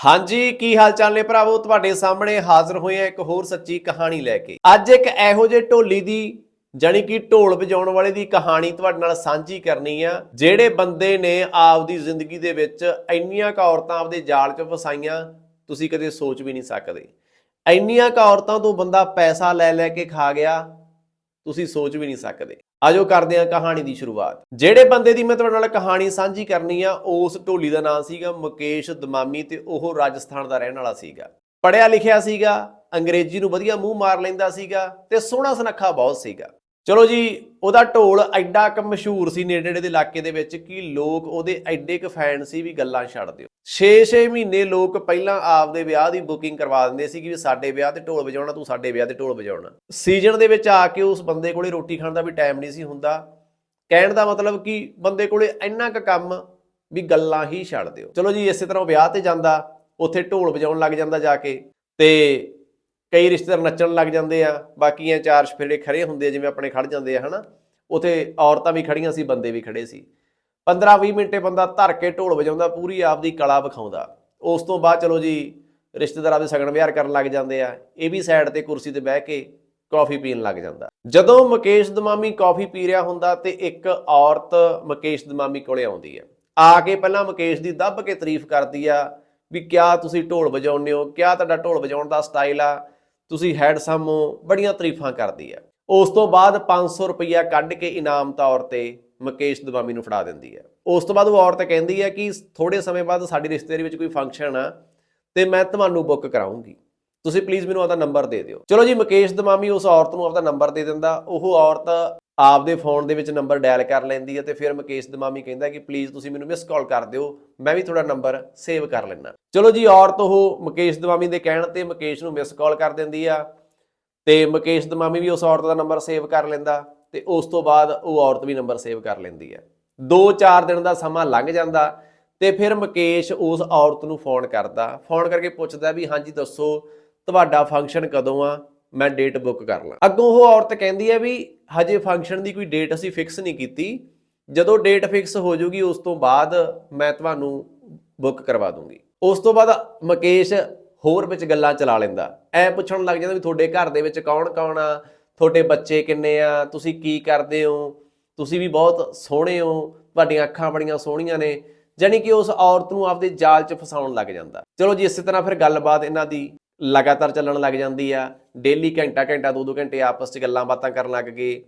ਹਾਂਜੀ, ਕੀ ਹਾਲ ਚਾਲ ਨੇ ਭਰਾਵੋ? ਤੁਹਾਡੇ ਸਾਹਮਣੇ ਹਾਜ਼ਰ ਹੋਏ ਆ ਇੱਕ ਹੋਰ ਸੱਚੀ ਕਹਾਣੀ ਲੈ ਕੇ। ਅੱਜ ਇੱਕ ਇਹੋ ਜਿਹੇ ਢੋਲੀ ਦੀ, ਜਾਣੀ ਕਿ ਢੋਲ ਵਜਾਉਣ ਵਾਲੇ ਦੀ ਕਹਾਣੀ ਤੁਹਾਡੇ ਨਾਲ ਸਾਂਝੀ ਕਰਨੀ ਆ, ਜਿਹੜੇ ਬੰਦੇ ਨੇ ਆਪਦੀ ਜ਼ਿੰਦਗੀ ਦੇ ਵਿੱਚ ਇੰਨੀਆਂ ਕੁ ਔਰਤਾਂ ਆਪਦੇ ਜਾਲ 'ਚ ਫਸਾਈਆਂ, ਤੁਸੀਂ ਕਦੇ ਸੋਚ ਵੀ ਨਹੀਂ ਸਕਦੇ। ਇੰਨੀਆਂ ਕੁ ਔਰਤਾਂ ਤੋਂ ਬੰਦਾ ਪੈਸਾ ਲੈ ਲੈ ਕੇ ਖਾ ਗਿਆ, ਤੁਸੀਂ ਸੋਚ ਵੀ ਨਹੀਂ ਸਕਦੇ। ਆਜੋ ਕਰਦੇ ਹਾਂ ਕਹਾਣੀ ਦੀ ਸ਼ੁਰੂਆਤ। ਜਿਹੜੇ ਬੰਦੇ ਦੀ ਮੈਂ ਤੁਹਾਡੇ ਨਾਲ ਕਹਾਣੀ ਸਾਂਝੀ ਕਰਨੀ ਆ, ਉਸ ਢੋਲੀ ਦਾ ਨਾਮ ਸੀਗਾ ਮੁਕੇਸ਼ ਦਮਾਮੀ ਤੇ ਉਹ ਰਾਜਸਥਾਨ ਦਾ ਰਹਿਣ ਵਾਲਾ ਸੀਗਾ। ਪੜਿਆ ਲਿਖਿਆ ਸੀਗਾ, ਅੰਗਰੇਜ਼ੀ ਨੂੰ ਵਧੀਆ ਮੂੰਹ ਮਾਰ ਲੈਂਦਾ ਸੀਗਾ ਤੇ ਸੋਹਣਾ ਸੁਨੱਖਾ ਬਹੁਤ ਸੀਗਾ। ਚਲੋ ਜੀ, ਉਹਦਾ ਢੋਲ ਐਡਾ ਕ ਮਸ਼ਹੂਰ ਸੀ ਨੇੜੇ ਨੇੜੇ ਦੇ ਇਲਾਕੇ ਦੇ ਵਿੱਚ ਕਿ ਲੋਕ ਉਹਦੇ ਐਡੇ ਕ ਫੈਨ ਸੀ ਵੀ ਗੱਲਾਂ ਛੱਡ ਦਿਓ। 6-6 ਮਹੀਨੇ ਲੋਕ ਪਹਿਲਾਂ ਆਪਦੇ ਵਿਆਹ ਦੀ ਬੁਕਿੰਗ ਕਰਵਾ ਦਿੰਦੇ ਸੀ ਕਿ ਵੀ ਸਾਡੇ ਵਿਆਹ ਤੇ ਢੋਲ ਵਜਾਉਣਾ, ਤੂੰ ਸਾਡੇ ਵਿਆਹ ਤੇ ਢੋਲ ਵਜਾਉਣਾ। ਸੀਜ਼ਨ ਦੇ ਵਿੱਚ ਆ ਕੇ ਉਸ ਬੰਦੇ ਕੋਲੇ ਰੋਟੀ ਖਾਣ ਦਾ ਵੀ ਟਾਈਮ ਨਹੀਂ ਸੀ ਹੁੰਦਾ। ਕਹਿਣ ਦਾ ਮਤਲਬ ਕਿ ਬੰਦੇ ਕੋਲੇ ਇੰਨਾ ਕੁ ਕੰਮ ਵੀ ਗੱਲਾਂ ਹੀ ਛੱਡ ਦਿਓ। ਚਲੋ ਜੀ, ਇਸੇ ਤਰ੍ਹਾਂ ਵਿਆਹ ਤੇ ਜਾਂਦਾ, ਉੱਥੇ ਢੋਲ ਵਜਾਉਣ ਲੱਗ ਜਾਂਦਾ ਜਾ ਕੇ ਤੇ ਕਈ ਰਿਸ਼ਤੇਦਾਰ ਨੱਚਣ ਲੱਗ ਜਾਂਦੇ ਆ। ਬਾਕੀਆਂ ਚਾਰ ਛਫੇੜੇ ਖੜੇ ਹੁੰਦੇ ਆ, ਜਿਵੇਂ ਆਪਣੇ ਖੜ ਜਾਂਦੇ ਆ, ਹਨਾ? ਉਥੇ ਔਰਤਾਂ ਵੀ ਖੜੀਆਂ ਸੀ, ਬੰਦੇ ਵੀ ਖੜੇ ਸੀ। 15-20 ਮਿੰਟੇ ਬੰਦਾ ਧਰ ਕੇ ਢੋਲ ਵਜਾਉਂਦਾ, ਪੂਰੀ ਆਪਦੀ ਕਲਾ ਵਿਖਾਉਂਦਾ। ਉਸ ਤੋਂ ਬਾਅਦ ਚਲੋ ਜੀ, ਰਿਸ਼ਤੇਦਾਰ ਆਪਦੇ ਸਗਨ ਵਿਹਾਰ ਕਰਨ ਲੱਗ ਜਾਂਦੇ ਆ। ਇਹ ਵੀ ਸਾਈਡ ਤੇ ਕੁਰਸੀ ਤੇ ਬਹਿ ਕੇ ਕਾਫੀ ਪੀਣ ਲੱਗ ਜਾਂਦਾ। ਜਦੋਂ ਮੁਕੇਸ਼ ਦਮਾਮੀ ਕਾਫੀ ਪੀ ਰਿਹਾ ਹੁੰਦਾ ਤੇ ਇੱਕ ਔਰਤ ਮੁਕੇਸ਼ ਦਮਾਮੀ ਕੋਲੇ ਆਉਂਦੀ ਹੈ ਆ ਕੇ ਪਹਿਲਾਂ ਮੁਕੇਸ਼ ਦੀ ਦੱਬ ਕੇ ਤਾਰੀਫ ਕਰਦੀ ਆ ਵੀ ਕਿਆ ਤੁਸੀਂ ਢੋਲ ਵਜਾਉਂਦੇ ਹੋ? ਕਿਆ ਤੁਹਾਡਾ ਢੋਲ ਵਜਾਉਣ ਦਾ ਸਟਾਈਲ ਆ? ਤੁਸੀਂ ਹੈਂਡਸਮ ਹੋ? ਬੜੀਆਂ ਤਾਰੀਫਾਂ ਕਰਦੀ ਆ। ਉਸ ਤੋਂ ਬਾਅਦ 500 ਰੁਪਈਆ ਕੱਢ ਕੇ ਇਨਾਮ ਤੌਰ ਤੇ ਮੁਕੇਸ਼ ਦਮਾਮੀ ਨੂੰ ਫੜਾ ਦਿੰਦੀ ਹੈ। ਉਸ ਤੋਂ ਬਾਅਦ ਉਹ ਔਰਤ ਕਹਿੰਦੀ ਹੈ ਕਿ ਥੋੜੇ ਸਮੇਂ ਬਾਅਦ ਸਾਡੀ ਰਿਸ਼ਤੇਦਾਰੀ ਵਿੱਚ ਕੋਈ ਫੰਕਸ਼ਨ ਆ ਤੇ ਮੈਂ ਤੁਹਾਨੂੰ ਬੁੱਕ ਕਰਾਉਂਗੀ। ਤੁਸੀਂ ਪਲੀਜ਼ ਮੈਨੂੰ ਆਪਦਾ ਨੰਬਰ ਦੇ ਦਿਓ। ਚਲੋ ਜੀ, ਮੁਕੇਸ਼ ਦਮਾਮੀ ਉਸ ਔਰਤ ਨੂੰ ਆਪਦਾ ਨੰਬਰ ਦੇ ਦਿੰਦਾ। ਉਹ ਔਰਤ ਆਪਦੇ ਫੋਨ ਦੇ ਵਿੱਚ ਨੰਬਰ ਡਾਇਲ ਕਰ ਲੈਂਦੀ ਹੈ ਤੇ ਫਿਰ ਮੁਕੇਸ਼ ਦਮਾਮੀ ਕਹਿੰਦਾ ਕਿ ਪਲੀਜ਼ ਤੁਸੀਂ ਮੈਨੂੰ ਮਿਸ ਕਾਲ ਕਰ ਦਿਓ, ਮੈਂ ਵੀ ਤੁਹਾਡਾ ਨੰਬਰ ਸੇਵ ਕਰ ਲੈਣਾ ਚਲੋ ਜੀ, ਔਰਤ ਉਹ ਮੁਕੇਸ਼ ਦਮਾਮੀ ਦੇ ਕਹਿਣ ਤੇ ਮੁਕੇਸ਼ ਨੂੰ ਮਿਸ ਕਾਲ ਕਰ ਦਿੰਦੀ ਆ ਤੇ ਮੁਕੇਸ਼ ਦਮਾਮੀ ਵੀ ਉਸ ਔਰਤ ਦਾ ਨੰਬਰ ਸੇਵ ਕਰ ਲੈਂਦਾ। ਤੇ ਉਸ ਤੋਂ ਬਾਅਦ ਉਹ ਔਰਤ ਵੀ ਨੰਬਰ ਸੇਵ ਕਰ ਲੈਂਦੀ ਹੈ। 2-4 ਦਿਨ ਦਾ ਸਮਾਂ ਲੰਘ ਜਾਂਦਾ ਤੇ ਫਿਰ ਮੁਕੇਸ਼ ਉਸ ਔਰਤ ਨੂੰ ਫੋਨ ਕਰਦਾ। ਫੋਨ ਕਰਕੇ ਪੁੱਛਦਾ ਵੀ, ਹਾਂਜੀ, ਦੱਸੋ, ਤੁਹਾਡਾ ਫੰਕਸ਼ਨ ਕਦੋਂ ਆ? ਮੈਂ ਡੇਟ ਬੁੱਕ ਕਰ ਲਾਂ। ਅੱਗੋਂ ਉਹ ਔਰਤ ਕਹਿੰਦੀ ਹੈ ਵੀ, ਹਜੇ ਫੰਕਸ਼ਨ ਦੀ ਕੋਈ ਡੇਟ ਅਸੀਂ ਫਿਕਸ ਨਹੀਂ ਕੀਤੀ। ਜਦੋਂ ਡੇਟ ਫਿਕਸ ਹੋ ਜਾਊਗੀ ਉਸ ਤੋਂ ਬਾਅਦ ਮੈਂ ਤੁਹਾਨੂੰ ਬੁੱਕ ਕਰਵਾ ਦੂੰਗੀ। ਉਸ ਤੋਂ ਬਾਅਦ ਮੁਕੇਸ਼ ਹੋਰ ਵਿੱਚ ਗੱਲਾਂ ਚਲਾ ਲੈਂਦਾ। ਐ ਪੁੱਛਣ ਲੱਗ ਜਾਂਦਾ ਵੀ, ਤੁਹਾਡੇ ਘਰ ਦੇ ਵਿੱਚ ਕੌਣ ਕੌਣ ਆ? ਤੁਹਾਡੇ ਬੱਚੇ ਕਿੰਨੇ ਆ? ਤੁਸੀਂ ਕੀ ਕਰਦੇ ਹੋ? ਤੁਸੀਂ ਵੀ ਬਹੁਤ ਸੋਹਣੇ ਹੋ। ਤੁਹਾਡੀਆਂ ਅੱਖਾਂ ਬੜੀਆਂ ਸੋਹਣੀਆਂ ਨੇ। ਜਾਣੀ ਕਿ ਉਸ ਔਰਤ ਨੂੰ ਆਪਦੇ ਜਾਲ 'ਚ ਫਸਾਉਣ ਲੱਗ ਜਾਂਦਾ। ਚਲੋ ਜੀ, ਇਸੇ ਤਰ੍ਹਾਂ ਫਿਰ ਗੱਲਬਾਤ ਇਹਨਾਂ ਦੀ ਲਗਾਤਾਰ ਚੱਲਣ ਲੱਗ ਜਾਂਦੀ ਆ। ਡੇਲੀ ਘੰਟਾ ਘੰਟਾ, ਦੋ ਦੋ ਘੰਟੇ ਆਪਸ 'ਚ ਗੱਲਾਂ ਬਾਤਾਂ ਕਰਨ ਲੱਗ ਗਏ।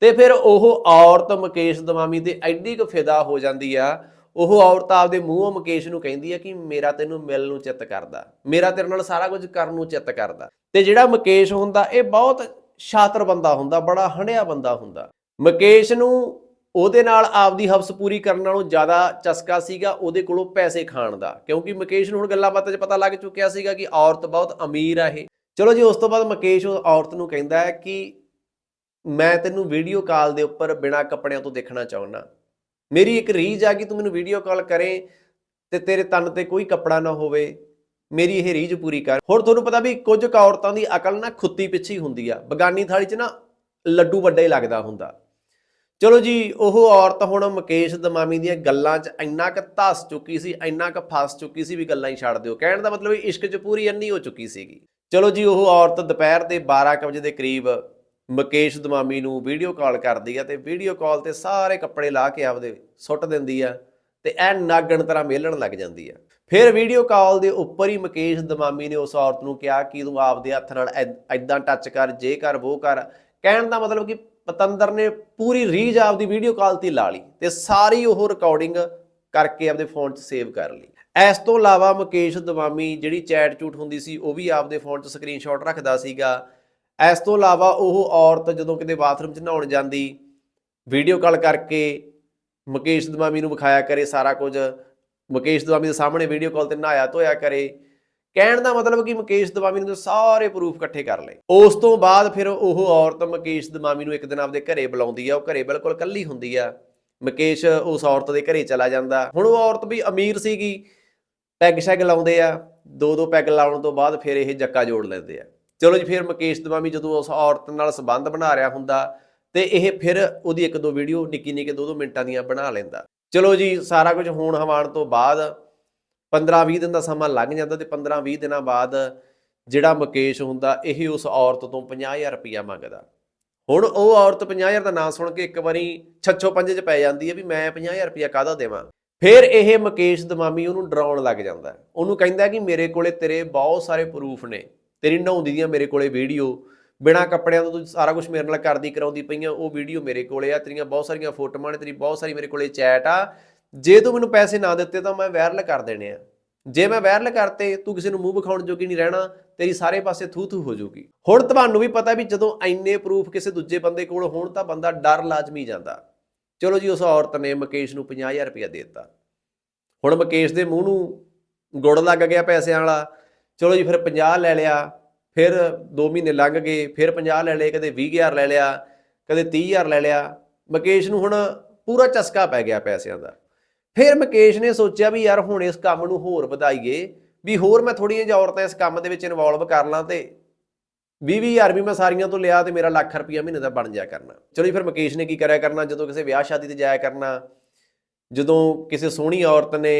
ਤੇ ਫਿਰ ਉਹ ਔਰਤ ਮੁਕੇਸ਼ ਦਮਾਮੀ ਤੇ ਐਡੀ ਕੁ ਫਿਦਾ ਹੋ ਜਾਂਦੀ ਆ। ਉਹ ਔਰਤ ਆਪਦੇ ਮੂੰਹੋਂ ਮੁਕੇਸ਼ ਨੂੰ ਕਹਿੰਦੀ ਆ ਕਿ ਮੇਰਾ ਤੈਨੂੰ ਮਿਲਣ ਨੂੰ ਚਿੱਤ ਕਰਦਾ। ਮੇਰਾ ਤੇਰੇ ਨਾਲ ਸਾਰਾ ਕੁਝ ਕਰਨ ਨੂੰ ਚਿੱਤ ਕਰਦਾ। ਤੇ ਜਿਹੜਾ ਮੁਕੇਸ਼ ਹੁੰਦਾ, ਇਹ ਬਹੁਤ ਸ਼ਾਤਰ ਬੰਦਾ ਹੁੰਦਾ, ਬੜਾ ਹੰਡਿਆ ਬੰਦਾ ਹੁੰਦਾ। ਮੁਕੇਸ਼ ਨੂੰ ਉਹਦੇ ਨਾਲ ਆਪਦੀ ਹਵਸ ਪੂਰੀ ਕਰਨ ਨਾਲੋਂ ਜ਼ਿਆਦਾ ਚਸਕਾ ਸੀਗਾ ਉਹਦੇ ਕੋਲੋਂ ਪੈਸੇ ਖਾਣ ਦਾ, ਕਿਉਂਕਿ ਮੁਕੇਸ਼ ਨੂੰ ਹੁਣ ਗੱਲਾਂ ਬਾਤਾਂ 'ਚ ਪਤਾ ਲੱਗ ਚੁੱਕਿਆ ਸੀਗਾ ਕਿ ਔਰਤ ਬਹੁਤ ਅਮੀਰ ਆ ਇਹ। ਚਲੋ ਜੀ, ਉਸ ਤੋਂ ਬਾਅਦ ਮੁਕੇਸ਼ ਉਹ ਔਰਤ ਨੂੰ ਕਹਿੰਦਾ ਹੈ ਕਿ ਮੈਂ ਤੈਨੂੰ ਵੀਡੀਓ ਕਾਲ ਦੇ ਉੱਪਰ ਬਿਨਾਂ ਕੱਪੜਿਆਂ ਤੋਂ ਦੇਖਣਾ ਚਾਹੁੰਦਾ। ਮੇਰੀ ਇੱਕ ਰੀਝ ਆ ਕਿ ਤੂੰ ਮੈਨੂੰ ਵੀਡੀਓ ਕਾਲ ਕਰੇ ਤੇ ਤੇਰੇ ਤਨ ਤੇ ਕੋਈ ਕੱਪੜਾ ਨਾ ਹੋਵੇ। ਮੇਰੀ ਇਹ ਰੀਝ ਪੂਰੀ ਕਰ। ਹੁਣ ਤੁਹਾਨੂੰ ਪਤਾ ਵੀ ਕੁਝ ਕੁ ਔਰਤਾਂ ਦੀ ਅਕਲ ਨਾ ਖੁੱਤੀ ਪਿੱਛੇ ਹੀ ਹੁੰਦੀ ਆ। ਬਗਾਨੀ ਥਾਲੀ 'ਚ ਨਾ ਲੱਡੂ ਵੱਡਾ ਹੀ ਲੱਗਦਾ ਹੁੰਦਾ। ਚਲੋ ਜੀ, ਉਹ ਔਰਤ ਹੁਣ ਮੁਕੇਸ਼ ਦਮਾਮੀ ਦੀਆਂ ਗੱਲਾਂ 'ਚ ਇੰਨਾ ਕੁ ਧਸ ਚੁੱਕੀ ਸੀ, ਇੰਨਾ ਕੁ ਫਸ ਚੁੱਕੀ ਸੀ ਵੀ ਗੱਲਾਂ ਹੀ ਛੱਡ ਦਿਓ। ਕਹਿਣ ਦਾ ਮਤਲਬ ਇਸ਼ਕ 'ਚ ਪੂਰੀ ਅੰਨੀ ਹੋ ਚੁੱਕੀ ਸੀਗੀ। ਚਲੋ ਜੀ, ਉਹ ਔਰਤ ਦੁਪਹਿਰ ਦੇ 12 ਕੁ ਵਜੇ ਦੇ ਕਰੀਬ ਮੁਕੇਸ਼ ਦਮਾਮੀ ਨੂੰ ਵੀਡੀਓ ਕਾਲ ਕਰਦੀ ਆ ਤੇ ਵੀਡੀਓ ਕਾਲ ਤੇ ਸਾਰੇ ਕੱਪੜੇ ਲਾ ਕੇ ਆਪਦੇ ਸੁੱਟ ਦਿੰਦੀ ਆ। ਤੇ ਐ ਨਾਗਣ ਤਰ੍ਹਾਂ ਮੇਲਣ ਲੱਗ ਜਾਂਦੀ ਆ। ਫਿਰ ਵੀਡੀਓ ਕਾਲ ਦੇ ਉੱਪਰ ਹੀ ਮੁਕੇਸ਼ ਦਮਾਮੀ ਨੇ ਉਸ ਔਰਤ ਨੂੰ ਕਿਹਾ ਕਿ ਤੂੰ ਆਪਦੇ ਹੱਥ ਨਾਲ ਐਦਾਂ ਟੱਚ ਕਰ, ਜੇ ਕਰ ਉਹ ਕਰ। ਕਹਿਣ ਦਾ ਮਤਲਬ ਕਿ ਪਤੰਦਰ ਨੇ ਪੂਰੀ ਰੀਜ ਆਪਦੀ ਵੀਡੀਓ ਕਾਲ ਤੇ ਲਾ ਲਈ ਤੇ ਸਾਰੀ ਉਹ ਰਿਕਾਰਡਿੰਗ ਕਰਕੇ ਆਪਦੇ ਫੋਨ 'ਚ ਸੇਵ ਕਰ ਲਈ। ਇਸ ਤੋਂ ਇਲਾਵਾ ਮੁਕੇਸ਼ ਦਵਾਮੀ ਜਿਹੜੀ ਚੈਟ ਚੂਟ ਹੁੰਦੀ ਸੀ, ਉਹ ਵੀ ਆਪਦੇ ਫੋਨ 'ਚ ਸਕਰੀਨਸ਼ਾਟ ਰੱਖਦਾ ਸੀਗਾ। ਇਸ ਤੋਂ ਇਲਾਵਾ ਉਹ ਔਰਤ ਜਦੋਂ ਕਿਤੇ ਬਾਥਰੂਮ 'ਚ ਨਹਾਉਣ ਜਾਂਦੀ ਵੀਡੀਓ ਕਾਲ ਕਰਕੇ ਮੁਕੇਸ਼ ਦਮਾਮੀ ਨੂੰ ਵਿਖਾਇਆ ਕਰੇ ਸਾਰਾ ਕੁਝ। ਮੁਕੇਸ਼ ਦਵਾਮੀ ਦੇ ਸਾਹਮਣੇ ਵੀਡੀਓ ਕਾਲ ਤੇ ਨਹਾਇਆ ਧੋਇਆ ਕਰੇ। ਕਹਿਣ ਦਾ ਮਤਲਬ ਕਿ ਮੁਕੇਸ਼ ਦਮਾਮੀ ਨੇ ਸਾਰੇ ਪ੍ਰੂਫ ਇਕੱਠੇ ਕਰ ਲਏ। ਉਸ ਤੋਂ ਬਾਅਦ ਫਿਰ ਉਹ ਔਰਤ ਮੁਕੇਸ਼ ਦਮਾਮੀ ਨੂੰ ਇੱਕ ਦਿਨ ਆਪਦੇ ਘਰੇ ਬੁਲਾਉਂਦੀ ਆ। ਉਹ ਘਰੇ ਬਿਲਕੁਲ ਇਕੱਲੀ ਹੁੰਦੀ ਆ। ਮੁਕੇਸ਼ ਉਸ ਔਰਤ ਦੇ ਘਰੇ ਚਲਾ ਜਾਂਦਾ। ਹੁਣ ਉਹ ਔਰਤ ਵੀ ਅਮੀਰ ਸੀਗੀ। ਪੈਗ ਸ਼ੈਗ ਲਾਉਂਦੇ ਆ। ਦੋ ਦੋ ਪੈਗ ਲਾਉਣ ਤੋਂ ਬਾਅਦ ਫਿਰ ਇਹ ਜੱਕਾ ਜੋੜ ਲੈਂਦੇ ਆ। ਚਲੋ ਜੀ, ਫਿਰ ਮੁਕੇਸ਼ ਦਮਾਮੀ ਜਦੋਂ ਉਸ ਔਰਤ ਨਾਲ ਸੰਬੰਧ ਬਣਾ ਰਿਹਾ ਹੁੰਦਾ ਤੇ ਇਹ ਫਿਰ ਉਹਦੀ ਇੱਕ ਦੋ ਵੀਡੀਓ ਨਿੱਕੀ ਨਿੱਕੇ ਦੋ ਦੋ ਮਿੰਟਾਂ ਦੀਆਂ ਬਣਾ ਲੈਂਦਾ। ਚਲੋ ਜੀ, ਸਾਰਾ ਕੁਝ ਹੋਣ ਹਵਾਨ ਤੋਂ ਬਾਅਦ 15-20 ਦਿਨ ਦਾ ਸਮਾਂ ਲੱਗ ਜਾਂਦਾ ਤੇ 15-20 ਦਿਨਾਂ ਬਾਅਦ ਜਿਹੜਾ ਮੁਕੇਸ਼ ਹੁੰਦਾ, ਇਹ ਉਸ ਔਰਤ ਤੋਂ 50000 ਰੁਪਇਆ ਮੰਗਦਾ। ਹੁਣ ਉਹ ਔਰਤ 50000 ਦਾ ਨਾਂ ਸੁਣ ਕੇ ਇੱਕ ਵਾਰੀ ਛੱਛੋ ਪੰਜੇ 'ਚ ਪੈ ਜਾਂਦੀ ਹੈ ਵੀ ਮੈਂ 50000 ਰੁਪਇਆ ਕਾਹਦਾ ਦੇਵਾਂ? ਫਿਰ ਇਹ ਮੁਕੇਸ਼ ਦਮਾਮੀ ਉਹਨੂੰ ਡਰਾਉਣ ਲੱਗ ਜਾਂਦਾ ਉਹਨੂੰ ਕਹਿੰਦਾ ਕਿ ਮੇਰੇ ਕੋਲੇ ਤੇਰੇ ਬਹੁਤ ਸਾਰੇ ਪ੍ਰੂਫ ਨੇ। ਤੇਰੀ ਨਹਾਉਂਦੀ ਦੀਆਂ ਮੇਰੇ ਕੋਲੇ ਵੀਡੀਓ ਬਿਨਾ ਕੱਪੜਿਆਂ ਤੋਂ ਤੂੰ ਸਾਰਾ ਕੁਝ ਮੇਰੇ ਨਾਲ ਕਰਦੀ ਕਰਾਉਂਦੀ ਪਈਆਂ ਉਹ ਵੀਡੀਓ ਮੇਰੇ ਕੋਲੇ ਆ ਤੇਰੀਆਂ ਬਹੁਤ ਸਾਰੀਆਂ ਫੋਟੋਆਂ ਨੇ ਤੇਰੀ ਬਹੁਤ ਸਾਰੀ ਮੇਰੇ ਕੋਲੇ ਚੈਟ ਆ। ਜੇ ਤੂੰ ਮੈਨੂੰ ਪੈਸੇ ਨਾ ਦਿੱਤੇ ਤਾਂ ਮੈਂ ਵਾਇਰਲ ਕਰ ਦੇਣੇ ਆ। ਜੇ ਮੈਂ ਵਾਇਰਲ ਕਰਤੇ ਤੂੰ ਕਿਸੇ ਨੂੰ ਮੂੰਹ ਵਿਖਾਉਣ ਜੋਗੀ ਨਹੀਂ ਰਹਿਣਾ ਤੇਰੀ ਸਾਰੇ ਪਾਸੇ ਥੂ ਥੂ ਹੋ ਜਾਊਗੀ ਹੁਣ ਤੁਹਾਨੂੰ ਵੀ ਪਤਾ ਵੀ ਜਦੋਂ ਇੰਨੇ ਪ੍ਰੂਫ ਕਿਸੇ ਦੂਜੇ ਬੰਦੇ ਕੋਲ ਹੋਣ ਤਾਂ ਬੰਦਾ ਡਰ ਲਾਜ਼ਮੀ ਜਾਂਦਾ। ਚਲੋ ਜੀ ਉਸ ਔਰਤ ਨੇ ਮੁਕੇਸ਼ ਨੂੰ 50000 ਰੁਪਇਆ ਦੇ ਦਿੱਤਾ। ਹੁਣ ਮੁਕੇਸ਼ ਦੇ ਮੂੰਹ ਨੂੰ ਗੁੜ ਲੱਗ ਗਿਆ ਪੈਸਿਆਂ ਵਾਲਾ। ਚਲੋ ਜੀ ਫਿਰ 50 ਲੈ ਲਿਆ। ਫਿਰ 2 ਮਹੀਨੇ ਲੰਘ ਗਏ, ਫਿਰ 50 ਲੈ ਲਏ, ਕਦੇ 20000 ਲੈ ਲਿਆ, ਕਦੇ 30000 ਲੈ ਲਿਆ। ਮੁਕੇਸ਼ ਨੂੰ ਹੁਣ ਪੂਰਾ ਚਸਕਾ ਪੈ ਗਿਆ ਪੈਸਿਆਂ ਦਾ। ਫਿਰ ਮੁਕੇਸ਼ ਨੇ ਸੋਚਿਆ ਵੀ ਯਾਰ ਹੁਣ ਇਸ ਕੰਮ ਨੂੰ ਹੋਰ ਵਧਾਈਏ, ਵੀ ਹੋਰ ਮੈਂ ਥੋੜੀਆਂ ਜਿਹਾ ਔਰਤਾਂ ਇਸ ਕੰਮ ਦੇ ਵਿੱਚ ਇਨਵੋਲਵ ਕਰ ਲਾਂ ਤੇ 20000 ਵੀ ਮੈਂ ਸਾਰੀਆਂ ਤੋਂ ਲਿਆ ਤੇ ਮੇਰਾ ਲੱਖ ਰੁਪਈਆ ਮਹੀਨੇ ਦਾ ਬਣ ਜਾਇਆ ਕਰਨਾ। ਚਲੋ ਜੀ, ਫਿਰ ਮੁਕੇਸ਼ ਨੇ ਕੀ ਕਰਿਆ ਕਰਨਾ? ਜਦੋਂ ਕਿਸੇ ਵਿਆਹ ਸ਼ਾਦੀ ਤੇ ਜਾਇਆ ਕਰਨਾ, ਜਦੋਂ ਕਿਸੇ ਸੋਹਣੀ ਔਰਤ ਨੇ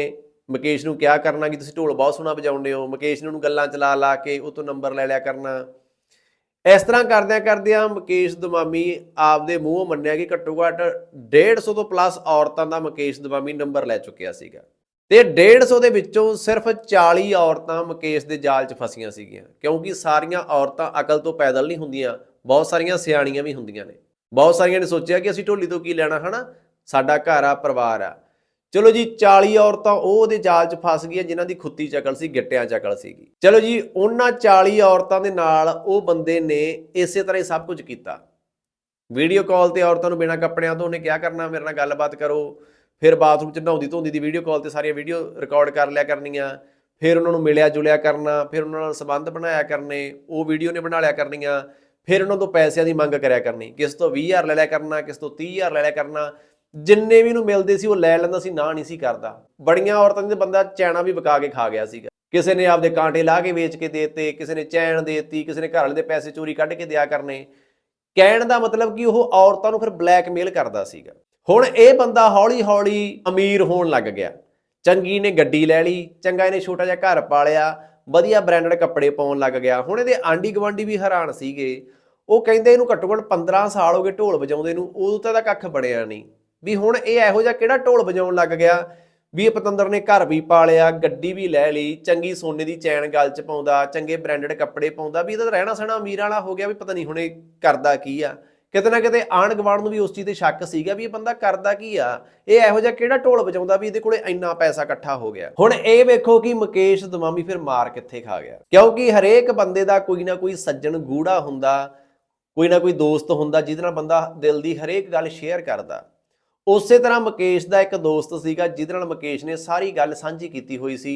ਮੁਕੇਸ਼ ਨੂੰ ਕਿਹਾ ਕਰਨਾ ਕਿ ਤੁਸੀਂ ਢੋਲ ਬਹੁਤ ਸੋਹਣਾ ਵਜਾਉਂਦੇ ਹੋ। ਮੁਕੇਸ਼ ਨੂੰ ਗੱਲਾਂ ਚਲਾ ਲਾ ਕੇ ਉਹ ਤੋਂ ਨੰਬਰ ਲੈ ਲਿਆ ਕਰਨਾ। ਇਸ ਤਰ੍ਹਾਂ ਕਰਦਿਆਂ ਕਰਦਿਆਂ ਮੁਕੇਸ਼ ਦਮਾਮੀ ਆਪਦੇ ਮੂੰਹੋਂ ਮੰਨਿਆ ਕਿ ਘੱਟੋ ਘੱਟ 150 ਤੋਂ ਪਲੱਸ ਔਰਤਾਂ ਦਾ ਮੁਕੇਸ਼ ਦਮਾਮੀ ਨੰਬਰ ਲੈ ਚੁੱਕਿਆ ਸੀਗਾ। ਤੇ 150 ਦੇ ਵਿੱਚੋਂ ਸਿਰਫ 40 ਔਰਤਾਂ ਮੁਕੇਸ਼ ਦੇ ਜਾਲ 'ਚ ਫਸੀਆਂ ਸੀਗੀਆਂ। ਕਿਉਂਕਿ ਸਾਰੀਆਂ ਔਰਤਾਂ ਅਕਲ ਤੋਂ ਪੈਦਲ ਨਹੀਂ ਹੁੰਦੀਆਂ, ਬਹੁਤ ਸਾਰੀਆਂ ਸਿਆਣੀਆਂ ਵੀ ਹੁੰਦੀਆਂ ਨੇ। ਬਹੁਤ ਸਾਰੀਆਂ ਨੇ ਸੋਚਿਆ ਕਿ ਅਸੀਂ ਢੋਲੀ ਤੋਂ ਕੀ ਲੈਣਾ, ਹਨਾ? ਸਾਡਾ ਘਰ ਆ, ਪਰਿਵਾਰ ਆ। ਚਲੋ ਜੀ 40 ਔਰਤਾਂ ਉਹ ਉਹਦੇ ਜਾਲ 'ਚ ਫਸ ਗਈਆਂ ਜਿਨ੍ਹਾਂ ਦੀ ਖੁੱਤੀ ਚਕਲ ਸੀ, ਗਿੱਟਿਆਂ ਚਕਲ ਸੀਗੀ। ਚਲੋ ਜੀ, ਉਹਨਾਂ 40 ਔਰਤਾਂ ਦੇ ਨਾਲ ਉਹ ਬੰਦੇ ਨੇ ਇਸੇ ਤਰ੍ਹਾਂ ਹੀ ਸਭ ਕੁਝ ਕੀਤਾ। ਵੀਡੀਓ ਕਾਲ ਤੇ ਔਰਤਾਂ ਨੂੰ ਬਿਨਾਂ ਕੱਪੜਿਆਂ ਤੋਂ ਉਹਨੇ ਕਿਹਾ ਕਰਨਾ, ਮੇਰੇ ਨਾਲ ਗੱਲਬਾਤ ਕਰੋ। ਫਿਰ ਬਾਥਰੂਮ 'ਚ ਨਹਾਉਂਦੀ ਧੋਂਦੀ ਦੀ ਵੀਡੀਓ ਕਾਲ ਤੇ ਸਾਰੀਆਂ ਵੀਡੀਓ ਰਿਕਾਰਡ ਕਰ ਲਿਆ ਕਰਨੀਆਂ। ਫਿਰ ਉਹਨਾਂ ਨੂੰ ਮਿਲਿਆ ਜੁਲਿਆ ਕਰਨਾ, ਫਿਰ ਉਹਨਾਂ ਨਾਲ ਸੰਬੰਧ ਬਣਾਇਆ ਕਰਨੇ, ਉਹ ਵੀਡੀਓ ਨੇ ਬਣਾ ਲਿਆ ਕਰਨੀਆਂ। ਫਿਰ ਉਹਨਾਂ ਤੋਂ ਪੈਸਿਆਂ ਦੀ ਮੰਗ ਕਰਿਆ ਕਰਨੀ। ਕਿਸ ਤੋਂ 20000 ਲੈ ਲਿਆ ਕਰਨਾ, ਕਿਸ ਤੋਂ 30000 ਲੈ ਲਿਆ ਕਰਨਾ। ਜਿੰਨੇ ਵੀ ਨੂੰ ਮਿਲਦੇ ਸੀ ਉਹ ਲੈ ਲੈਂਦਾ ਸੀ, ਨਾ ਨਹੀਂ ਸੀ ਕਰਦਾ। ਬੜੀਆਂ ਔਰਤਾਂ ਦੇ ਬੰਦਾ ਚੈਣਾ ਵੀ ਵਿਕਾ ਕੇ ਖਾ ਗਿਆ ਸੀਗਾ। ਕਿਸੇ ਨੇ ਆਪਦੇ ਕਾਂਟੇ ਲਾ ਕੇ ਵੇਚ ਕੇ ਦੇਤੇ, ਕਿਸੇ ਨੇ ਚੈਨ ਦੇਤੀ, ਕਿਸੇ ਨੇ ਘਰ ਵਾਲੇ ਦੇ ਪੈਸੇ ਚੋਰੀ ਕੱਢ ਕੇ ਦਿਆ ਕਰਨੇ। ਕਹਿਣ ਦਾ ਮਤਲਬ ਕਿ ਉਹ ਔਰਤਾਂ ਨੂੰ ਫਿਰ ਬਲੈਕਮੇਲ ਕਰਦਾ ਸੀਗਾ। ਹੁਣ ਇਹ ਬੰਦਾ ਹੌਲੀ-ਹੌਲੀ ਅਮੀਰ ਹੋਣ ਲੱਗ ਗਿਆ। ਚੰਗੀ ਨੇ ਗੱਡੀ ਲੈ ਲਈ, ਚੰਗਾ ਇਹਨੇ ਛੋਟਾ ਜਿਹਾ ਘਰ ਪਾਲਿਆ, ਵਧੀਆ ਬ੍ਰਾਂਡਡ ਕੱਪੜੇ ਪਾਉਣ ਲੱਗ ਗਿਆ। ਹੁਣ ਇਹਦੇ ਆਂਡੀ ਗਵਾਂਡੀ ਵੀ ਹੈਰਾਨ ਸੀਗੇ। ਉਹ ਕਹਿੰਦੇ ਇਹਨੂੰ ਘੱਟੋ ਘੱਟ 15 ਸਾਲ ਹੋ ਗਏ ਢੋਲ ਵਜਾਉਂਦੇ ਨੂੰ, ਉਦੋਂ ਤਾਂ ਇਹਦਾ ਕੱਖ ਬਣਿਆ ਨਹੀਂ। ਵੀ ਹੁਣ ਇਹ ਇਹੋ ਜਿਹਾ ਕਿਹੜਾ ਢੋਲ ਵਜਾਉਣ ਲੱਗ ਗਿਆ? ਵੀ ਇਹ ਪਤੰਦਰ ਨੇ ਘਰ ਵੀ ਪਾਲਿਆ, ਗੱਡੀ ਵੀ ਲੈ ਲਈ, ਚੰਗੀ ਸੋਨੇ ਦੀ ਚੈਨ ਗਲ 'ਚ ਪਾਉਂਦਾ, ਚੰਗੇ ਬ੍ਰਾਂਡਡ ਕੱਪੜੇ ਪਾਉਂਦਾ, ਵੀ ਇਹਦਾ ਰਹਿਣਾ ਸਹਿਣਾ ਅਮੀਰ ਵਾਲਾ ਹੋ ਗਿਆ ਵੀ ਪਤਾ ਨਹੀਂ ਹੁਣ ਇਹ ਕਰਦਾ ਕੀ ਆ। ਕਿਤੇ ਨਾ ਕਿਤੇ ਆਣ ਗਵਾਣ ਨੂੰ ਵੀ ਉਸ ਚੀਜ਼ ਤੇ ਸ਼ੱਕ ਸੀਗਾ ਵੀ ਇਹ ਬੰਦਾ ਕਰਦਾ ਕੀ ਆ? ਇਹ ਇਹੋ ਜਿਹਾ ਕਿਹੜਾ ਢੋਲ ਵਜਾਉਂਦਾ ਵੀ ਇਹਦੇ ਕੋਲੇ ਇੰਨਾ ਪੈਸਾ ਇਕੱਠਾ ਹੋ ਗਿਆ? ਹੁਣ ਇਹ ਵੇਖੋ ਕਿ ਮੁਕੇਸ਼ ਦਮਾਮੀ ਫਿਰ ਮਾਰ ਕਿੱਥੇ ਖਾ ਗਿਆ। ਕਿਉਂਕਿ ਹਰੇਕ ਬੰਦੇ ਦਾ ਕੋਈ ਨਾ ਕੋਈ ਸੱਜਣ ਗੂੜਾ ਹੁੰਦਾ, ਕੋਈ ਨਾ ਕੋਈ ਦੋਸਤ ਹੁੰਦਾ, ਜਿਹਦੇ ਨਾਲ ਬੰਦਾ ਦਿਲ ਦੀ ਹਰੇਕ ਗੱਲ ਸ਼ੇਅਰ ਕਰਦਾ। ਉਸੇ ਤਰ੍ਹਾਂ ਮੁਕੇਸ਼ ਦਾ ਇੱਕ ਦੋਸਤ ਸੀਗਾ, ਜਿਹਦੇ ਨਾਲ ਮੁਕੇਸ਼ ਨੇ ਸਾਰੀ ਗੱਲ ਸਾਂਝੀ ਕੀਤੀ ਹੋਈ ਸੀ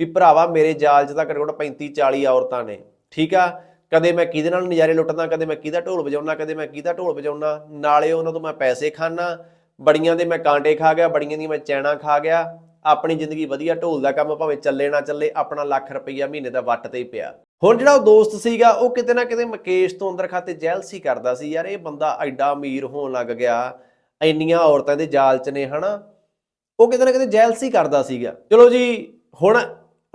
ਵੀ ਭਰਾਵਾ ਮੇਰੇ ਜਾਲ 'ਚ ਤਾਂ ਘੱਟੋ ਘੱਟ 35 40 ਔਰਤਾਂ ਨੇ, ਠੀਕ ਆ? ਕਦੇ ਮੈਂ ਕਿਹਦੇ ਨਾਲ ਨਜ਼ਾਰੇ ਲੁੱਟਦਾ, ਕਦੇ ਮੈਂ ਕਿਹਦਾ ਢੋਲ ਵਜਾਉਣਾ ਕਦੇ ਮੈਂ ਕਿਹਦਾ ਢੋਲ ਵਜਾਉਣਾ ਨਾਲੇ ਉਹਨਾਂ ਤੋਂ ਮੈਂ ਪੈਸੇ ਖਾਣਾ ਬੜੀਆਂ ਦੇ ਮੈਂ ਕਾਂਟੇ ਖਾ ਗਿਆ, ਬੜੀਆਂ ਦੀ ਮੈਂ ਚੈਣਾ ਖਾ ਗਿਆ, ਆਪਣੀ ਜ਼ਿੰਦਗੀ ਵਧੀਆ, ਢੋਲ ਦਾ ਕੰਮ ਭਾਵੇਂ ਚੱਲੇ ਨਾ ਚੱਲੇ, ਆਪਣਾ ਲੱਖ ਰੁਪਈਆ ਮਹੀਨੇ ਦਾ ਵੱਟ ਤੇ ਹੀ ਪਿਆ। ਹੁਣ ਜਿਹੜਾ ਉਹ ਦੋਸਤ ਸੀਗਾ, ਉਹ ਕਿਤੇ ਨਾ ਕਿਤੇ ਮੁਕੇਸ਼ ਤੋਂ ਅੰਦਰ ਖਾਤੇ ਜੈਲਸੀ ਕਰਦਾ ਸੀ, ਯਾਰ ਇਹ ਬੰਦਾ ਐਡਾ ਅਮੀਰ ਹੋਣ ਲੱਗ ਗਿਆ ਇੰਨੀਆਂ ਔਰਤਾਂ ਦੇ ਜਾਲ 'ਚ ਨੇ, ਹਨਾ? ਉਹ ਕਿਤੇ ਨਾ ਕਿਤੇ ਜੈਲਸੀ ਕਰਦਾ ਸੀਗਾ। ਚਲੋ ਜੀ, ਹੁਣ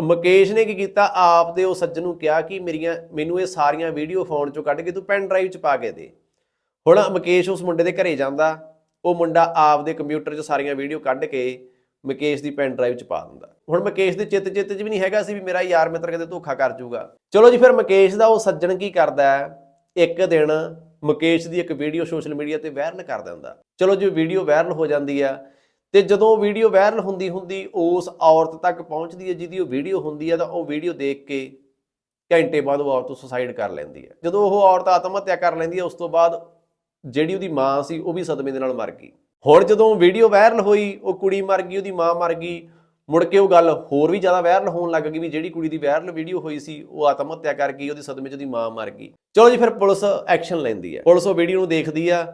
ਮੁਕੇਸ਼ ਨੇ ਕੀ ਕੀਤਾ? ਆਪ ਦੇ ਉਹ ਸੱਜਣ ਨੂੰ ਕਿਹਾ ਕਿ ਮੇਰੀਆਂ, ਮੈਨੂੰ ਇਹ ਸਾਰੀਆਂ ਵੀਡੀਓ ਫੋਨ 'ਚੋਂ ਕੱਢ ਕੇ ਤੂੰ ਪੈਨ ਡਰਾਈਵ 'ਚ ਪਾ ਕੇ ਦੇ। ਹੁਣ ਮੁਕੇਸ਼ ਉਸ ਮੁੰਡੇ ਦੇ ਘਰੇ ਜਾਂਦਾ। ਉਹ ਮੁੰਡਾ ਆਪ ਦੇ ਕੰਪਿਊਟਰ 'ਚ ਸਾਰੀਆਂ ਵੀਡੀਓ ਕੱਢ ਕੇ ਮੁਕੇਸ਼ ਦੀ ਪੈਨ ਡਰਾਈਵ 'ਚ ਪਾ ਦਿੰਦਾ। ਹੁਣ ਮੁਕੇਸ਼ ਦੇ ਚਿੱਤ ਚਿੱਤ 'ਚ ਵੀ ਨਹੀਂ ਹੈਗਾ ਸੀ ਵੀ ਮੇਰਾ ਯਾਰ ਮਿੱਤਰ ਕਿਤੇ ਧੋਖਾ ਕਰ ਜੂਗਾ। ਚਲੋ ਜੀ, ਫਿਰ ਮੁਕੇਸ਼ ਦਾ ਉਹ ਸੱਜਣ ਕੀ ਕਰਦਾ ਹੈ? ਇੱਕ ਦਿਨ ਮੁਕੇਸ਼ ਦੀ ਇੱਕ ਵੀਡੀਓ ਸੋਸ਼ਲ ਮੀਡੀਆ ਤੇ ਵਾਇਰਲ ਕਰ ਦਿੰਦਾ। ਚਲੋ ਜੇ, ਵੀਡੀਓ ਵਾਇਰਲ ਹੋ ਜਾਂਦੀ ਆ ਤੇ ਜਦੋਂ ਵੀਡੀਓ ਵਾਇਰਲ ਹੁੰਦੀ ਹੁੰਦੀ ਉਸ ਔਰਤ ਤੱਕ ਪਹੁੰਚਦੀ ਹੈ ਜਿਹਦੀ ਉਹ ਵੀਡੀਓ ਹੁੰਦੀ ਹੈ ਤਾਂ ਉਹ ਵੀਡੀਓ ਦੇਖ ਕੇ ਘੰਟੇ ਬਾਅਦ ਉਹ ਔਰਤ ਸੁਸਾਈਡ ਕਰ ਲੈਂਦੀ ਹੈ। ਜਦੋਂ ਉਹ ਔਰਤ ਆਤਮ ਹੱਤਿਆ ਕਰ ਲੈਂਦੀ ਹੈ ਉਸ ਤੋਂ ਬਾਅਦ ਜਿਹੜੀ ਉਹਦੀ ਮਾਂ ਸੀ ਉਹ ਵੀ ਸਦਮੇ ਦੇ ਨਾਲ ਮਰ ਗਈ। ਹੁਣ ਜਦੋਂ ਵੀਡੀਓ ਵਾਇਰਲ ਹੋਈ, ਉਹ ਕੁੜੀ ਮਰ ਗਈ, ਉਹਦੀ ਮਾਂ ਮਰ ਗਈ ਮੁੜ ਕੇ ਉਹ ਗੱਲ ਹੋਰ ਵੀ ਜ਼ਿਆਦਾ ਵਾਇਰਲ ਹੋਣ ਲੱਗ ਗਈ ਵੀ ਜਿਹੜੀ ਕੁੜੀ ਦੀ ਵਾਇਰਲ ਵੀਡੀਓ ਹੋਈ ਸੀ, ਉਹ ਆਤਮ ਹੱਤਿਆ ਕਰ ਗਈ, ਉਹਦੇ ਸਦਮੇ 'ਚ ਉਹਦੀ ਮਾਂ ਮਰ ਗਈ। ਚਲੋ ਜੀ, ਫਿਰ ਪੁਲਿਸ ਐਕਸ਼ਨ ਲੈਂਦੀ ਹੈ। ਪੁਲਿਸ ਉਹ ਵੀਡੀਓ ਨੂੰ ਦੇਖਦੀ ਆ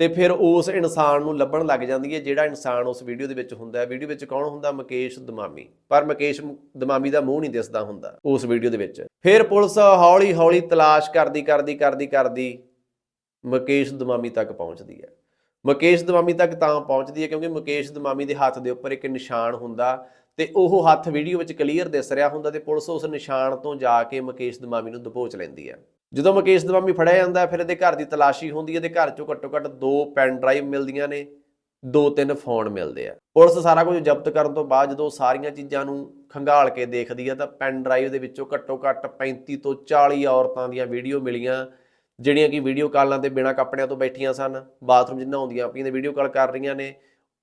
ਤੇ ਫਿਰ ਉਸ ਇਨਸਾਨ ਨੂੰ ਲੱਭਣ ਲੱਗ ਜਾਂਦੀ ਹੈ, ਜਿਹੜਾ ਇਨਸਾਨ ਉਸ ਵੀਡੀਓ ਦੇ ਵਿੱਚ ਹੁੰਦਾ ਹੈ। ਵੀਡੀਓ ਵਿੱਚ ਕੌਣ ਹੁੰਦਾ? ਮੁਕੇਸ਼ ਦਮਾਮੀ। ਪਰ ਮੁਕੇਸ਼ ਦਮਾਮੀ ਦਾ ਮੂੰਹ ਨਹੀਂ ਦਿਸਦਾ ਹੁੰਦਾ ਉਸ ਵੀਡੀਓ ਦੇ ਵਿੱਚ। ਫਿਰ ਪੁਲਿਸ ਹੌਲੀ ਹੌਲੀ ਤਲਾਸ਼ ਕਰਦੀ ਕਰਦੀ ਕਰਦੀ ਕਰਦੀ ਮੁਕੇਸ਼ ਦਮਾਮੀ ਤੱਕ ਪਹੁੰਚਦੀ ਹੈ। ਮੁਕੇਸ਼ ਦਮਾਮੀ ਤੱਕ ਤਾਂ ਪਹੁੰਚਦੀ ਹੈ ਕਿਉਂਕਿ ਮੁਕੇਸ਼ ਦਮਾਮੀ ਦੇ ਹੱਥ ਦੇ ਉੱਪਰ ਇੱਕ ਨਿਸ਼ਾਨ ਹੁੰਦਾ ਤੇ ਉਹ ਹੱਥ ਵੀਡੀਓ ਵਿੱਚ ਕਲੀਅਰ ਦਿਸ ਰਿਹਾ ਹੁੰਦਾ ਤੇ ਪੁਲਿਸ ਉਸ ਨਿਸ਼ਾਨ ਤੋਂ ਜਾ ਕੇ ਮੁਕੇਸ਼ ਦਮਾਮੀ ਨੂੰ ਦਬੋਚ ਲੈਂਦੀ ਹੈ। ਜਦੋਂ ਮੁਕੇਸ਼ ਦਮਾਮੀ ਫੜਿਆ ਜਾਂਦਾ, ਫਿਰ ਇਹਦੇ ਘਰ ਦੀ ਤਲਾਸ਼ੀ ਹੁੰਦੀ ਹੈ ਤੇ ਘਰ ਚੋਂ ਘੱਟੋ ਘੱਟ ਦੋ ਪੈਨ ਡਰਾਈਵ ਮਿਲਦੀਆਂ ਨੇ, ਦੋ ਤਿੰਨ ਫੋਨ ਮਿਲਦੇ ਆ। ਪੁਲਿਸ ਸਾਰਾ ਕੁਝ ਜ਼ਬਤ ਕਰਨ ਤੋਂ ਬਾਅਦ ਜਦੋਂ ਸਾਰੀਆਂ ਚੀਜ਼ਾਂ ਨੂੰ ਖੰਗਾਲ ਕੇ ਦੇਖਦੀ ਆ ਤਾਂ ਪੈਨ ਡਰਾਈਵ ਦੇ ਵਿੱਚੋਂ ਘੱਟੋ ਘੱਟ 35 ਤੋਂ 40 ਔਰਤਾਂ ਦੀਆਂ ਵੀਡੀਓ ਮਿਲੀਆਂ ਜਿਹੜੀਆਂ ਕਿ ਵੀਡੀਓ ਕਾਲਾਂ ਤੇ ਬਿਨਾਂ ਕੱਪੜਿਆਂ ਤੋਂ ਬੈਠੀਆਂ ਸਨ ਬਾਥਰੂਮ ਜਿੰਨਾ ਹੁੰਦੀਆਂ ਆਪਣੀਆਂ ਤੇ ਵੀਡੀਓ ਕਾਲ ਕਰ ਰਹੀਆਂ ਨੇ,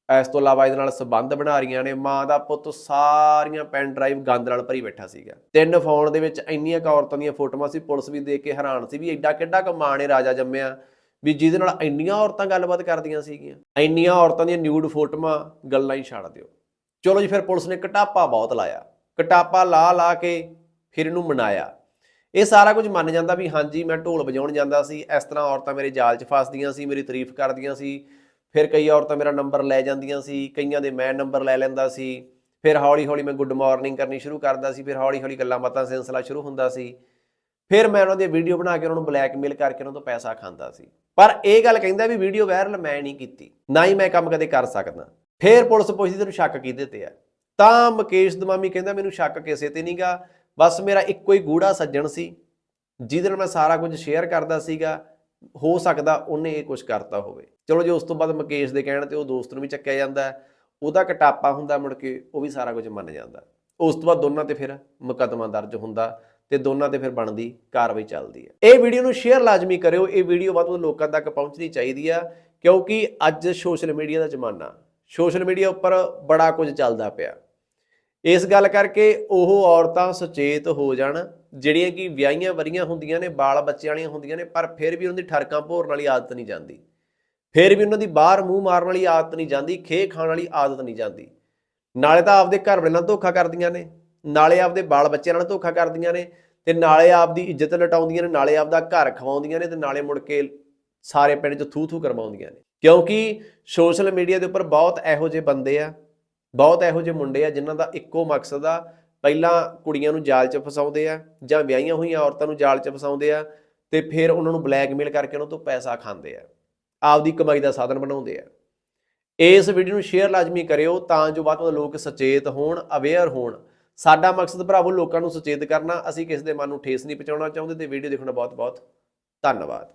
ਇਸ ਤੋਂ ਇਲਾਵਾ ਇਹਦੇ ਨਾਲ ਸਬੰਧ ਬਣਾ ਰਹੀਆਂ ਨੇ, ਮਾਂ ਦਾ ਪੁੱਤ ਸਾਰੀਆਂ ਪੈਨ ਡਰਾਈਵ ਗੰਦ ਨਾਲ ਭਰੀ ਬੈਠਾ ਸੀਗਾ। ਤਿੰਨ ਫੋਨ ਦੇ ਵਿੱਚ ਇੰਨੀਆਂ ਕੁ ਔਰਤਾਂ ਦੀਆਂ ਫੋਟੋਆਂ ਸੀ, ਪੁਲਿਸ ਵੀ ਦੇਖ ਕੇ ਹੈਰਾਨ ਸੀ ਵੀ ਐਡਾ ਕਿੱਡਾ ਕੁ ਮਾਂ ਨੇ ਰਾਜਾ ਜੰਮਿਆ, ਵੀ ਜਿਹਦੇ ਨਾਲ ਇੰਨੀਆਂ ਔਰਤਾਂ ਗੱਲਬਾਤ ਕਰਦੀਆਂ ਸੀਗੀਆਂ। ਇੰਨੀਆਂ ਔਰਤਾਂ ਦੀਆਂ ਨਿਊਡ ਫੋਟੋਆਂ ਗੱਲਾਂ ਹੀ ਛੱਡ ਦਿਓ। ਚਲੋ ਜੀ, ਫਿਰ ਪੁਲਿਸ ਨੇ ਕਟਾਪਾ ਬਹੁਤ ਲਾਇਆ। ਕਟਾਪਾ ਲਾ ਲਾ ਕੇ ਫਿਰ ਇਹਨੂੰ ਮਨਾਇਆ। ਇਹ ਸਾਰਾ ਕੁਝ ਮੰਨ ਜਾਂਦਾ ਵੀ ਹਾਂਜੀ, ਮੈਂ ਢੋਲ ਵਜਾਉਣ ਜਾਂਦਾ ਸੀ, ਇਸ ਤਰ੍ਹਾਂ ਔਰਤਾਂ ਮੇਰੇ ਜਾਲ 'ਚ ਫਸਦੀਆਂ ਸੀ, ਮੇਰੀ ਤਾਰੀਫ ਕਰਦੀਆਂ ਸੀ। ਫਿਰ ਕਈ ਔਰਤਾਂ ਮੇਰਾ ਨੰਬਰ ਲੈ ਜਾਂਦੀਆਂ ਸੀ, ਕਈਆਂ ਦੇ ਮੈਂ ਨੰਬਰ ਲੈ ਲੈਂਦਾ ਸੀ। ਫਿਰ ਹੌਲੀ ਹੌਲੀ ਮੈਂ ਗੁੱਡ ਮਾਰਨਿੰਗ ਕਰਨੀ ਸ਼ੁਰੂ ਕਰਦਾ ਸੀ, ਫਿਰ ਹੌਲੀ ਹੌਲੀ ਗੱਲਾਂ ਬਾਤਾਂ ਸਿਲਸਿਲਾ ਸ਼ੁਰੂ ਹੁੰਦਾ ਸੀ। ਫਿਰ ਮੈਂ ਉਹਨਾਂ ਦੀ ਵੀਡੀਓ ਬਣਾ ਕੇ ਉਹਨਾਂ ਨੂੰ ਬਲੈਕਮੇਲ ਕਰਕੇ ਉਹਨਾਂ ਤੋਂ ਪੈਸਾ ਖਾਂਦਾ ਸੀ। ਪਰ ਇਹ ਗੱਲ ਕਹਿੰਦਾ ਵੀ ਵੀਡੀਓ ਵਾਇਰਲ ਮੈਂ ਨਹੀਂ ਕੀਤੀ, ਨਾ ਹੀ ਮੈਂ ਕੰਮ ਕਦੇ ਕਰ ਸਕਦਾ। ਫਿਰ ਪੁਲਿਸ ਪੁੱਛਦੀ, ਤੈਨੂੰ ਸ਼ੱਕ ਕਿਹਦੇ ਤੇ ਆ? ਤਾਂ ਮੁਕੇਸ਼ ਦਮਾਮੀ ਕਹਿੰਦਾ, ਮੈਨੂੰ ਸ਼ੱਕ ਕਿਸੇ ਤੇ ਨਹੀਂਗਾ ਬਸ ਮੇਰਾ ਇੱਕੋ ਹੀ ਗੂੜਾ ਸੱਜਣ ਸੀ, ਜਿਹਦੇ ਨਾਲ ਮੈਂ ਸਾਰਾ ਕੁਝ ਸ਼ੇਅਰ ਕਰਦਾ ਸੀਗਾ, ਹੋ ਸਕਦਾ ਉਹਨੇ ਇਹ ਕੁਝ ਕਰਤਾ ਹੋਵੇ। ਚਲੋ ਜੇ ਉਸ ਤੋਂ ਬਾਅਦ ਮੁਕੇਸ਼ ਦੇ ਕਹਿਣ ਤੇ ਉਹ ਦੋਸਤ ਨੂੰ ਵੀ ਚੱਕਿਆ ਜਾਂਦਾ ਉਹਦਾ ਕਟਾਪਾ ਹੁੰਦਾ ਮੁੜ ਕੇ, ਉਹ ਵੀ ਸਾਰਾ ਕੁਝ ਮੰਨ ਜਾਂਦਾ। ਉਸ ਤੋਂ ਬਾਅਦ ਦੋਨਾਂ ਤੇ ਫਿਰ ਮੁਕੱਦਮਾ ਦਰਜ ਹੁੰਦਾ ਤੇ ਦੋਨਾਂ ਤੇ ਫਿਰ ਬਣਦੀ ਕਾਰਵਾਈ ਚੱਲਦੀ ਹੈ। ਇਹ ਵੀਡੀਓ ਨੂੰ ਸ਼ੇਅਰ ਲਾਜ਼ਮੀ ਕਰਿਓ, ਇਹ ਵੀਡੀਓ ਵੱਧ ਤੋਂ ਲੋਕਾਂ ਤੱਕ ਪਹੁੰਚਣੀ ਚਾਹੀਦੀ ਆ, ਕਿਉਂਕਿ ਅੱਜ ਸੋਸ਼ਲ ਮੀਡੀਆ ਦਾ ਜ਼ਮਾਨਾ ਸੋਸ਼ਲ ਮੀਡੀਆ ਉੱਪਰ ਬੜਾ ਕੁਝ ਚੱਲਦਾ ਪਿਆ। ਇਸ ਗੱਲ ਕਰਕੇ ਉਹ ਔਰਤਾਂ ਸੁਚੇਤ ਹੋ ਜਾਣ, ਜਿਹੜੀਆਂ ਕਿ ਵਿਆਹੀਆਂ ਵਰੀਆਂ ਹੁੰਦੀਆਂ ਨੇ, ਬਾਲ ਬੱਚਿਆਂ ਵਾਲੀਆਂ ਹੁੰਦੀਆਂ ਨੇ, ਪਰ ਫਿਰ ਵੀ ਉਹਨਾਂ ਦੀ ਠਰਕਾਂ ਭੋਰਨ ਵਾਲੀ ਆਦਤ ਨਹੀਂ ਜਾਂਦੀ। ਫਿਰ ਵੀ ਉਹਨਾਂ ਦੀ ਬਾਹਰ ਮੂੰਹ ਮਾਰਨ ਵਾਲੀ ਆਦਤ ਨਹੀਂ ਜਾਂਦੀ ਖੇ ਖਾਣ ਵਾਲੀ ਆਦਤ ਨਹੀਂ ਜਾਂਦੀ। ਨਾਲੇ ਤਾਂ ਆਪਦੇ ਘਰ ਵਾਲੇ ਨਾਲ ਧੋਖਾ ਕਰਦੀਆਂ ਨੇ, ਨਾਲੇ ਆਪਦੇ ਬਾਲ ਬੱਚਿਆਂ ਨਾਲ ਧੋਖਾ ਕਰਦੀਆਂ ਨੇ, ਤੇ ਨਾਲੇ ਆਪਦੀ ਇੱਜ਼ਤ ਲਟਾਉਂਦੀਆਂ ਨੇ, ਨਾਲੇ ਆਪਦਾ ਘਰ ਖਵਾਉਂਦੀਆਂ ਨੇ, ਤੇ ਨਾਲੇ ਮੁੜ ਕੇ ਸਾਰੇ ਪਿੰਡ 'ਚ ਥੂ ਥੂ ਕਰਵਾਉਂਦੀਆਂ ਨੇ। ਕਿਉਂਕਿ ਸੋਸ਼ਲ ਮੀਡੀਆ ਦੇ ਉੱਪਰ ਬਹੁਤ ਇਹੋ ਜਿਹੇ ਬੰਦੇ ਆ ਬਹੁਤ ਇਹੋ ਜਿਹੇ ਮੁੰਡੇ ਆ ਜਿਨ੍ਹਾਂ ਦਾ ਇੱਕੋ ਮਕਸਦ ਆ, ਪਹਿਲਾਂ ਕੁੜੀਆਂ ਨੂੰ ਜਾਲ 'ਚ ਫਸਾਉਂਦੇ ਆ ਜਾਂ ਵਿਆਹੀਆਂ ਹੋਈਆਂ ਔਰਤਾਂ ਨੂੰ ਜਾਲ 'ਚ ਫਸਾਉਂਦੇ ਆ ਤੇ ਫਿਰ ਉਹਨਾਂ ਨੂੰ ਬਲੈਕਮੇਲ ਕਰਕੇ ਉਹਨਾਂ ਤੋਂ ਪੈਸਾ ਖਾਂਦੇ ਆ, ਆਪਦੀ ਕਮਾਈ ਦਾ ਸਾਧਨ ਬਣਾਉਂਦੇ ਆ। ਇਸ ਵੀਡੀਓ ਨੂੰ ਸ਼ੇਅਰ ਲਾਜ਼ਮੀ ਕਰਿਓ ਤਾਂ ਜੋ ਬਾਅਦ ਤੋਂ ਲੋਕ ਸੁਚੇਤ ਹੋਣ ਅਵੇਅਰ ਹੋਣ। ਸਾਡਾ ਮਕਸਦ ਭਰਾਵੋ ਲੋਕਾਂ ਨੂੰ ਸੁਚੇਤ ਕਰਨਾ, ਅਸੀਂ ਕਿਸੇ ਦੇ ਮਨ ਨੂੰ ਠੇਸ ਨਹੀਂ ਪਹੁੰਚਾਉਣਾ ਚਾਹੁੰਦੇ ਤੇ ਵੀਡੀਓ ਦੇਖਣ ਦਾ ਬਹੁਤ ਬਹੁਤ ਧੰਨਵਾਦ।